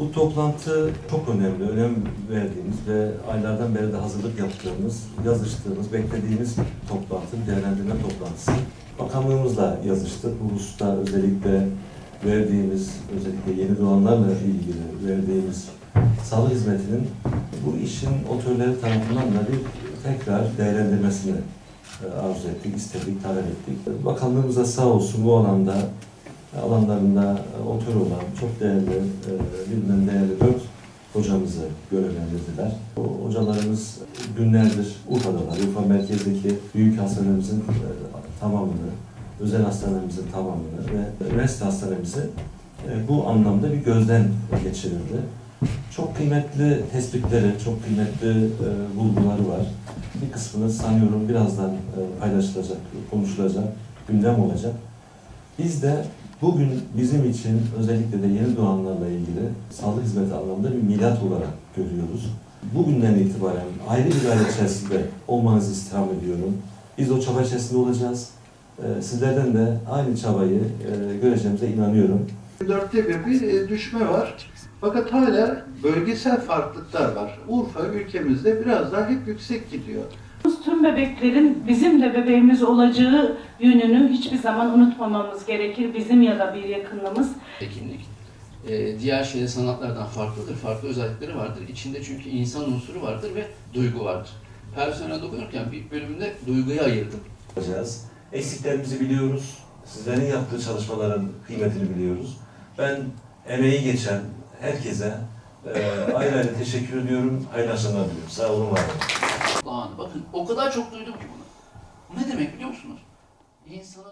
Bu toplantı çok önemli, önem verdiğimiz ve aylardan beri de hazırlık yaptığımız, yazıştığımız, beklediğimiz toplantı, değerlendirme toplantısı. Bakanlığımızla yazıştık. Bu hususta özellikle verdiğimiz, özellikle yeni doğanlarla ilgili verdiğimiz sağlık hizmetinin bu işin otörleri tarafından da bir tekrar değerlendirmesini e, arzu ettik, istedik, talep ettik. Bakanlığımıza sağ olsun bu alanda alanlarında e, otör olan çok değerli, e, değerli dört hocamızı görevlendirdiler. O hocalarımız günlerdir Urfa'dalar. Urfa merkezdeki büyük hastanemizin e, tamamını, özel hastanemizin tamamını ve üniversite hastanemizi e, bu anlamda bir gözden geçirildi. Çok kıymetli tespitleri, çok kıymetli e, bulguları var. Bir kısmını sanıyorum birazdan paylaşılacak, konuşulacak, gündem olacak. Biz de bugün bizim için özellikle de yeni doğanlarla ilgili sağlık hizmeti anlamında bir milat olarak görüyoruz. Bugünden itibaren ayrı bir gayret içerisinde olmanızı istirham ediyorum. Biz o çaba içerisinde olacağız. E, Sizlerden de aynı çabayı e, göreceğimize inanıyorum. Dörtte bir bir e, düşme var. Fakat hala bölgesel farklılıklar var. Urfa ülkemizde biraz daha hep yüksek gidiyor. Tüm bebeklerin bizim de bebeğimiz olacağı yönünü hiçbir zaman unutmamamız gerekir. Bizim ya da bir yakınımız. Ekinlik e, diğer şeyde sanatlardan farklıdır. Farklı özellikleri vardır. İçinde çünkü insan unsuru vardır ve duygu vardır. Personel dokunurken bir bölümünde duyguyu ayırdım. yapacağız. Eksiklerimizi biliyoruz. Sizlerin yaptığı çalışmaların kıymetini biliyoruz. Ben emeği geçen herkese e, ayrı ayrı teşekkür ediyorum. Hayırlı akşamlar diliyorum. Sağ olun, var olun. Lan bakın o kadar çok duydum ki bunu. Bu ne demek biliyor musunuz? İnsana.